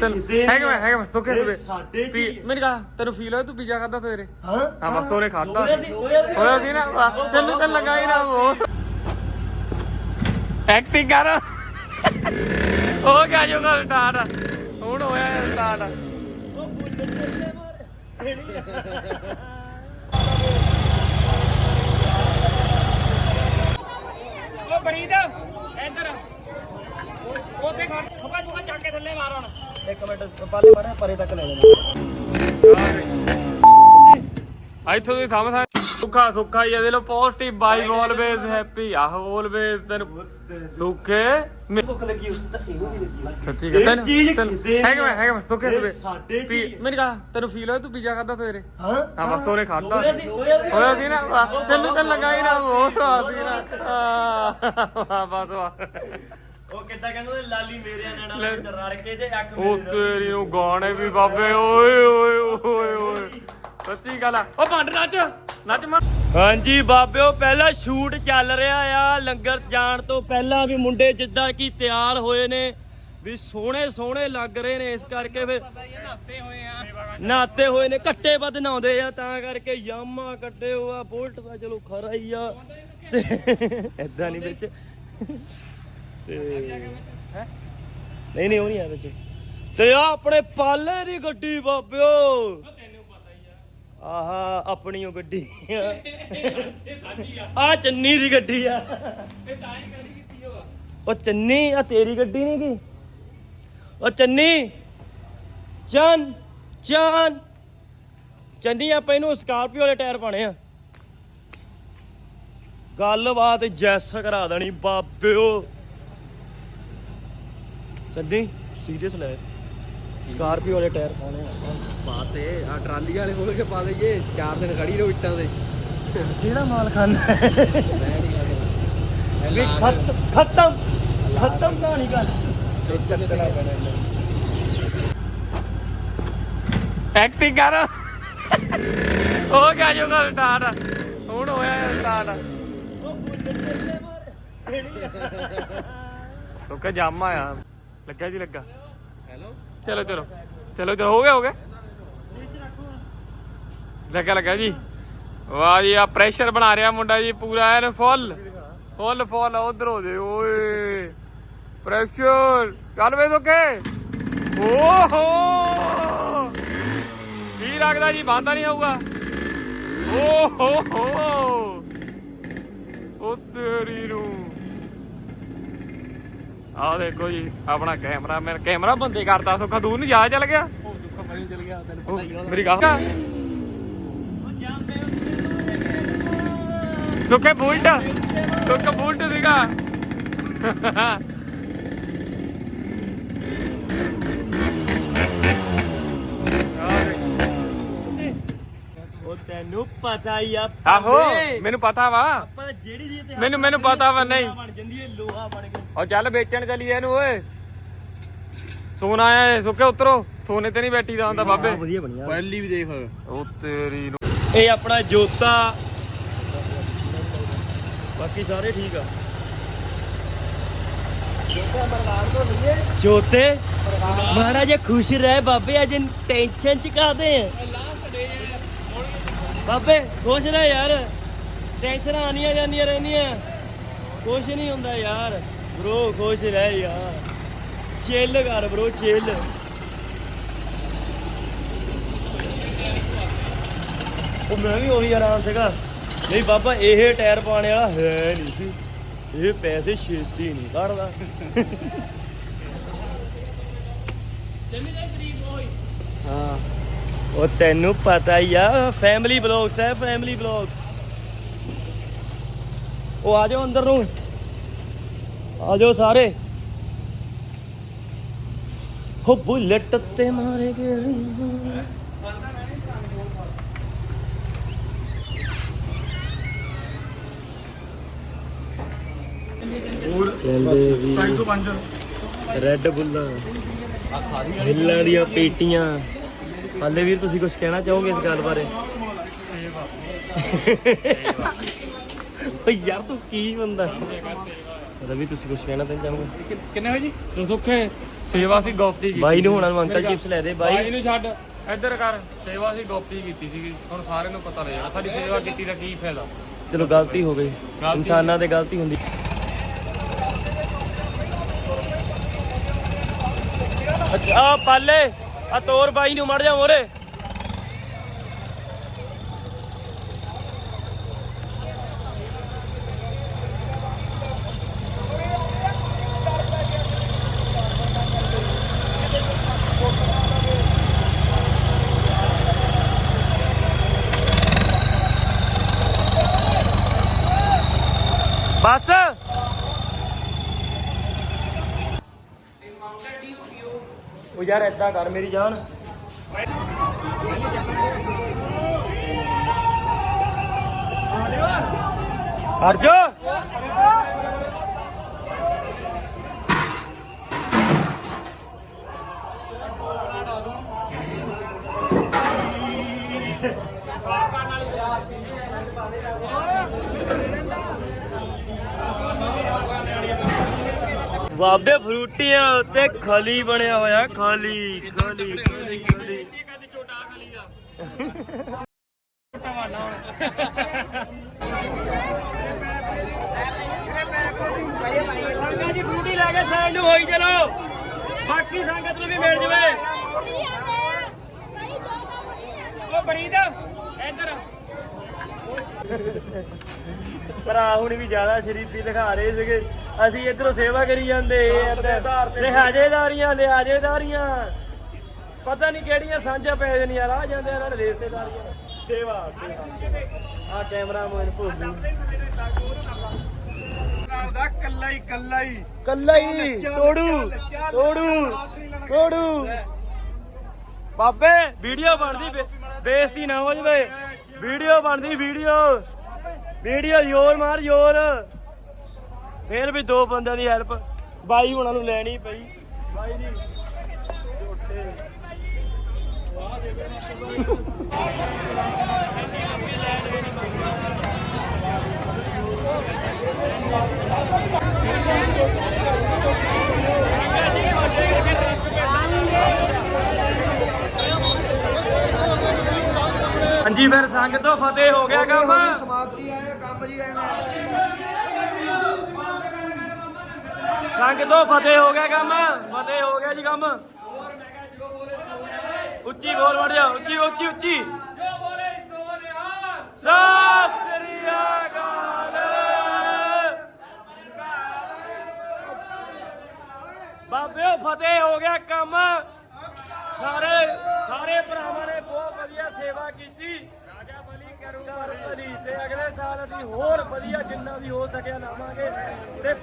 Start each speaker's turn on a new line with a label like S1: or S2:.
S1: ਚੱਲ ਹੈਗਾ ਮੈਂ ਹੈਗਾ ਮੈਂ ਸੁੱਕੇ ਸੁੱਕੇ।
S2: ਸਾਡੇ ਹੀ ਹੈ।
S1: ਮੈਨੂੰ ਕਹਾ ਤੈਨੂੰ ਫੀਲ ਹੋਇਆ ਤੂੰ ਪੀਜ਼ਾ ਖਾਦਾ ਸਵੇਰੇ?
S2: ਹਾਂ
S1: ਹਾਂ ਬਸ ਉਹਨੇ ਖਾਦਾ
S2: ਹੋਇਆ ਸੀ
S1: ਨਾ ਤੈਨੂੰ ਤਾਂ ਲੱਗਾ ਹੀ ਨਾ ਉਹ। ਐਕਟਿੰਗ ਕਰ। ਉਹ ਕਿਆ ਜੋ ਕਰ ਸਟਾਰਟ ਹੁਣ ਹੋਇਆ ਸਟਾਰਟ
S2: ਉਹ ਮਾਰ
S1: ਬਰੀਦ ਇੱਧਰ। ਉੱਥੇ ਖੜ ਥੋੜਾ ਥੋੜਾ ਚੱਕ ਕੇ ਥੱਲੇ ਮਾਰ ਹੁਣ।
S2: ਇੱਕ ਮਿੰਟ ਪਾਲੇ ਮਾਰੇ ਪਰੇ ਤੱਕ ਲੈ ਜਾਣਾ
S1: ਇੱਥੋਂ ਦੀ ਥੰਮ ਥਾਂ ਸੁੱਖਾ ਸੁੱਖਾ ਹੀ ਆ ਦੇ ਲੋ ਪੋਜ਼ਿਟਿਵ ਵਾਈਬ ਆਲਵੇਜ਼ ਹੈਪੀ ਆਹ ਆਲਵੇਜ਼ ਤੈਨੂੰ ਸੁੱਖੇ
S2: ਭੁੱਖ ਲੱਗੀ ਉਸ ਤਾਂ ਇਹਨੂੰ ਵੀ ਲੱਗੀ
S1: ਸੱਚੀ
S2: ਇਹ
S1: ਤੈਨੂੰ ਹੈਗਾ ਮੈਂ ਹੈਗਾ ਮੈਂ
S2: ਇਹ।
S1: ਮੈਨੂੰ ਕਹਾ ਤੈਨੂੰ ਫੀਲ ਹੋਇਆ ਤੂੰ ਪੀਜ਼ਾ ਖਾਦਾ ਸਵੇਰੇ?
S2: ਹਾਂ
S1: ਹਾਂ ਬਸ ਉਹਨੇ ਖਾਦਾ
S2: ਹੋਇਆ ਸੀ
S1: ਨਾ ਤੈਨੂੰ ਤਾਂ ਲੱਗਾ ਹੀ ਨਾ ਉਹ ਸਵਾਦ ਸੀ ਨਾ। ਆਹ, ਬਸ ਵਾਹ।
S2: ਉਹ ਕਿੱਦਾਂ ਕਹਿੰਦੇ ਉਹਦੇ ਲਾਲੀ ਮੇਰੇ ਨਾਲ ਵਿੱਚ ਰਲ ਕੇ ਤੇ ਅੱਖ
S1: ਉਹ
S2: ਮੇਰੇ ਨਾਲ।
S1: ਤੇਰੀ ਨੂੰ ਗਾਣੇ ਵੀ ਬਾਬੇ ਓਏ ਓਏ ਓਏ ਓਏ। ਸੱਚੀ ਗੱਲ ਆ। ਉਹ ਭੰਡ ਨੱਚ ਨੱਚ ਮਨ
S2: ਹਾਂਜੀ ਬਾਬਿਓ ਪਹਿਲਾ ਸ਼ੂਟ ਚੱਲ ਰਿਹਾ ਆ। ਲੰਗਰ ਜਾਣ ਤੋਂ ਪਹਿਲਾਂ ਵੀ ਮੁੰਡੇ ਜਿੱਦਾਂ ਕੀ ਤਿਆਰ ਹੋਏ ਨੇ ਵੀ ਸੋਹਣੇ ਸੋਹਣੇ ਲੱਗ ਰਹੇ ਨੇ। ਇਸ ਕਰਕੇ ਫਿਰ ਨਹਾਤੇ ਹੋਏ ਨੇ ਕੱਟੇ ਵੱਧ ਨਹਾਉਂਦੇ ਆ। ਤਾਂ ਕਰਕੇ ਯਾਮਾ ਕੱਟੇ ਹੋਆ ਬੋਲਟ ਦਾ ਚਲੋ ਖਰਾ ਹੀ ਆ। ਤੇ ਐਦਾਂ ਨਹੀਂ। ਵਿੱਚ। ਤੇ ਨਹੀਂ ਨਹੀਂ ਉਹ ਨਹੀਂ ਆ ਵਿੱਚ। ਤੇ ਆ ਆਪਣੇ ਪਾਲੇ ਦੀ ਗੱਡੀ ਬਾਬਿਓ। ਆਹਾ ਆਪਣੀ ਉਹ ਗੱਡੀ ਆ। ਚੰਨੀ ਦੀ ਗੱਡੀ ਆ। ਉਹ ਚੰਨੀ ਆ ਤੇਰੀ ਗੱਡੀ ਨਹੀਂ ਗਈ ਉਹ ਚੰਨੀ ਚੰਨ ਚੰਨ ਚੰਨੀ ਆਪਾਂ ਇਹਨੂੰ ਸਕਾਰਪੀਓ ਵਾਲੇ ਟਾਇਰ ਪਾਣੇ ਆ। ਗੱਲਬਾਤ ਜੈਸ ਕਰਾ ਦੇਣੀ ਬਾਬਿਓ। ਚੰਨੀ ਸੀਰੀਅਸ ਲੈ। ਸਕਾਰਪੀਓ ਵਾਲੇ ਟਾਇਰ ਪਾਣੇ ਆ।
S3: ਬਾਤੇ ਆ ਟਰਾਲੀ ਵਾਲੇ ਖੋਲ ਕੇ ਪਾ ਦਈਏ ਚਾਰ ਦਿਨ ਖੜੀ ਰਹੋ ਇੱਟਾਂ ਦੇ
S2: ਕਿਹੜਾ ਮਾਲ ਖਾਨਾ ਹੈ?
S3: ਮੈਂ ਨਹੀਂ ਕਰਦਾ
S2: ਵੀ ਖਤ- ਖਤਮ ਖਤਮ ਕਹਾਣੀ ਗੱਲ।
S1: ਐਕਟਿੰਗ ਕਰ। ਉਹ ਕਿਆ ਜੋ ਕਰ ਸਟਾਰਟ ਹੁਣ ਹੋਇਆ ਸਟਾਰਟ ਸੁੱਕਾ ਜਾਮਾ ਆ। ਲੱਗਾ ਜੀ ਲੱਗਾ।
S3: ਹੈਲੋ?
S1: ਚਲੋ ਚਲੋ। ਚਲੋ ਚਲੋ ਹੋ ਗਿਆ ਹੋ ਗਿਆ। ਲੱਗਾ ਲੱਗਾ ਜੀ। ਵਾਹ ਜੀ ਆ ਪ੍ਰੈਸ਼ਰ ਬਣਾ ਰਿਹਾ ਮੁੰਡਾ ਜੀ ਪੂਰਾ ਐਨ ਫੁੱਲ ਫੁੱਲ ਫੁੱਲ ਉਧਰ ਹੋ ਜੇ ਓਏ। ਪ੍ਰੈਸ਼ਰ ਚੱਲ ਵੇ ਸੁੱਕੇ ਓਹੋ! ਕੀ ਲੱਗਦਾ ਜੀ ਬੰਦਾ ਨਹੀਂ ਆਊਗਾ? ਓਹੋ ਹੋ। ਉਹ ਤੇਰੀ ਨੂੰ। ਆਹ ਦੇਖੋ ਜੀ ਆਪਣਾ ਕੈਮਰਾ ਮੇਰਾ ਕੈਮਰਾ ਬੰਦੇ ਕਰਦਾ ਸੁੱਖਾ ਦੂਰ ਨੂੰ ਜਾ ਚੱਲ ਗਿਆ?
S3: ਉਹ ਦੁੱਖਾ ਬਣੀ ਚਲ ਗਿਆ ਤੈਨੂੰ
S1: ਉਹ
S3: ਪਤਾ ਹੀ ਉਹਦਾ।
S1: ਮੇਰੀ ਗੱਲ ਸੁੱਕੇ ਬੁਲਟ ਸੁੱਕਾ ਬੁਲਟ ਸੀਗਾ।
S2: ਉਹ ਤੈਨੂੰ ਪਤਾ ਹੀ ਆ
S1: ਆਹੋ
S2: ਭਾਵੇਂ
S1: ਮੈਨੂੰ ਪਤਾ ਵਾ।
S2: ਆਪਾਂ ਜਿਹੜੀ ਜੀ ਤੇ
S1: ਮੈਨੂੰ- ਮੈਨੂੰ ਪਤਾ ਵਾ, ਨਹੀਂ।
S2: ਬਣ ਜਾਂਦੀ ਹੈ ਲੋਹਾ ਬਣ ਗਿਆ
S1: ਉਹ ਚੱਲ ਵੇਚਣ ਚੱਲੀਏ ਇਹਨੂੰ ਓਏ। ਸੋਨਾ ਆਇਆ ਸੁੱਕੇ ਉਤਰੋ। ਸੋਨੇ ਤੇ ਨਹੀਂ ਬੈਠੀ ਦਾ ਹੁੰਦਾ ਬਾਬੇ।
S2: ਵਧੀਆ ਬਣਿਆ।
S3: ਪਹਿਲੀ ਵੀ ਦੇਖ।
S1: ਉਹ ਤੇਰੀ ਨੂੰ
S2: ਇਹ ਆਪਣਾ ਜੋਤਾ। ਬਾਕੀ ਸਾਰੇ ਠੀਕ ਆ। ਜੋਤੇ ਮਹਾਰਾਜ ਖੁਸ਼ ਰਹਿ ਬਾਬੇ ਅੱਜ ਟੈਨਸ਼ਨ ਚ ਕਾਦੇ ਆ? ਬਾਬੇ ਖੁਸ਼ ਰਹਿ ਯਾਰ। ਟੈਨਸ਼ਨਾਂ ਆਣੀਆਂ ਜਾਂਦੀਆਂ ਰਹਿੰਦੀਆਂ। ਕੁਛ ਨਹੀਂ ਹੁੰਦਾ ਯਾਰ। ਬ్రో ਖੁਸ਼ ਰਹਿ ਯਾਰ। ਚਿੱਲ ਕਰ ਬ్రో ਚਿੱਲ ਉਹ ਮੈਂ ਵੀ ਉਹੀ ਆਰਾਮ ਸੀਗਾ। ਨਹੀਂ ਬਾਬਾ ਇਹ ਟਾਇਰ ਪਾਣੇ ਵਾਲਾ ਹੈ ਨਹੀਂ ਸੀ। ਇਹ ਪੈਸੇ ਛੇਤੀ ਨਹੀਂ ਕੱਢਦਾ। ਹਾਂ। ਉਹ ਤੈਨੂੰ ਪਤਾ ਹੀ ਆ ਫੈਮਿਲੀ ਬਲੌਗਸ ਹੈ ਫੈਮਿਲੀ ਬਲੌਗਸ ਉਹ ਆ ਜਾਓ ਅੰਦਰ ਨੂੰ। ਆ ਜਾਓ ਸਾਰੇ। ਹੋ ਬੁਲਟ ਤੇ ਮਾਰੇ ਗਏ। ਕਹਿੰਦੇ ਵੀ 205 ਰੈੱਡ ਬੁੱਲਾਂ ਹਿੱਲਾਂ ਦੀਆਂ ਪੇਟੀਆਂ। ਹਾਲੇ ਵੀਰ ਤੁਸੀਂ ਕੁਝ ਕਹਿਣਾ ਚਾਹੋਗੇ ਇਸ ਗੱਲ ਬਾਰੇ? ਓ ਯਾਰ ਤੂੰ ਕੀ ਬੰਦਾ? ਰਵੀ ਤੁਸੀਂ ਕੁਝ ਕਹਿਣਾ ਤਾਂ ਚਾਹੋਗੇ?
S1: ਕਿੰਨੇ ਹੋਏ ਜੀ? ਸੁਖੇ ਸੇਵਾ ਸੀ ਗੋਪਤੀ ਕੀਤੀ
S2: ਬਾਈ ਨੂੰ ਹੁਣ ਅੰਕਲ ਚਿਪਸ ਲੈ ਦੇ
S1: ਬਾਈ।
S2: ਬਾਈ
S1: ਨੂੰ ਛੱਡ ਇੱਧਰ ਕਰ ਸੇਵਾ ਸੀ ਗੋਪਤੀ ਕੀਤੀ ਸੀਗੀ। ਹੁਣ ਸਾਰਿਆਂ ਨੂੰ ਪਤਾ ਲੱਗ ਜਾਣਾ ਸਾਡੀ ਸੇਵਾ ਕੀਤੀ ਦਾ ਕੀ ਫਾਇਦਾ?
S2: ਚਲੋ ਗਲਤੀ ਹੋ ਗਈ। ਇਨਸਾਨਾਂ ਤੇ ਗਲਤੀ ਹੁੰਦੀ। ਅੱਛਾ ਆ ਪਾਲੇ। ਆ ਤੋਰ ਬਾਈ ਨੂੰ ਮੜ ਜਾ ਮੋਰੇ। ਬਸ। ਉਹ ਯਾਰ ਏਦਾਂ ਕਰ ਮੇਰੀ ਜਾਨ। ਅਰਜੋ ਬਾਬੇ ਫਰੂਟੀਆਂ ਉੱਤੇ ਖਾਲੀ ਬਣਿਆ ਹੋਇਆ, ਖਾਲੀ ਖਾਲੀ ਖਾਲੀ ਖਾਲੀ।
S1: ਛੋਟਾ ਖਲੀ ਦਾ ਛੋਟਾ ਵਾਣਾ ਹੁਣ
S2: ਜੀ ਫਰੂਟੀ ਲੈ ਕੇ ਸਾਈਡ ਨੂੰ ਹੋਈ ਚਲੋ ਬਾਕੀ ਸੰਗਤ ਨੂੰ ਵੀ ਮਿਲ ਜਵੇ
S1: ਉਹ ਬਰੀਦ ਇੱਧਰ
S2: ਭਰਾ ਹੁਣ ਵੀ ਜ਼ਿਆਦਾ ਸ਼ਰੀਫੀ ਦਿਖਾ ਰਹੇ ਸੀਗੇ। ਅਸੀਂ ਇਧਰੋਂ ਸੇਵਾ ਕਰੀ ਜਾਂਦੇ ਲਿਹਾਜ਼ੇਦਾਰੀਆਂ ਲਿਹਾਜ਼ੇਦਾਰੀਆਂ ਪਤਾ ਨਹੀਂ ਕਿਹੜੀਆਂ ਸਾਂਝਾਂ ਪੈ ਜਾਣੀਆਂ ਆ ਜਾਂਦੇ ਇਹਨਾਂ ਨੇ ਰਿਸ਼ਤੇਦਾਰੀਆਂ। ਸੇਵਾ ਸੇਵਾ ਆ ਕੈਮਰਾਮੈਨ ਭੋਲੂ।
S3: ਦਾ ਕੱਲਾ ਹੀ ਕੱਲਾ ਹੀ।
S2: ਕੱਲਾ ਹੀ। ਤੋੜੂ। ਤੋੜੂ। ਤੋੜੂ। ਬਾਬੇ ਵੀਡੀਓ ਬਣਦੀ ਬੇ- ਬੇਇੱਜ਼ਤੀ ਨਾ ਹੋ ਜਵੇ। ਵੀਡੀਓ ਬਣਦੀ, ਵੀਡੀਓ। ਵੀਡੀਓ ਜ਼ੋਰ ਮਾਰ, ਜ਼ੋਰ। ਫੇਰ ਵੀ ਦੋ ਬੰਦਿਆਂ ਦੀ ਹੈਲਪ ਬਾਈ ਹੁਣਾਂ ਨੂੰ ਲੈਣੀ ਪਈ। ਬਾਈ ਦੀ ਹਾਂਜੀ ਫਿਰ ਸੰਗ ਤੋਂ ਫਤਿਹ ਹੋ ਗਿਆ ਕੰਮ
S3: ਸਮਾਪਤੀ ਆਏ ਕੰਮ ਜੀ
S2: ਸੰਗ ਤੋਂ ਫਤਿਹ ਹੋ ਗਿਆ ਕੰਮ ਫਤਿਹ ਹੋ ਗਿਆ ਜੀ ਕੰਮ। ਉੱਚੀ ਬੋਲ ਵੜ ਜਾ ਉੱਚੀ ਉੱਚੀ ਉੱਚੀ। ਸਤਿ ਸ੍ਰੀ ਅਕਾਲ। ਬਾਬਿਓ ਫਤਿਹ ਹੋ ਗਿਆ ਕੰਮ। ਸਾਰੇ ਸਾਰੇ ਭਰਾਵਾਂ ਨੇ ਬਹੁਤ ਸੇਵਾ ਕੀਤੀ। ਰਾਜਾ ਬਲੀ ਕਰੂਗਾ ਭਲੀ ਤੇ ਅਗਲੇ ਸਾਲ ਅਸੀਂ ਹੋਰ ਵਧੀਆ ਜਿੰਨਾ ਵੀ ਹੋ ਸਕਿਆ ਲਾਵਾਂਗੇ। ਤੇ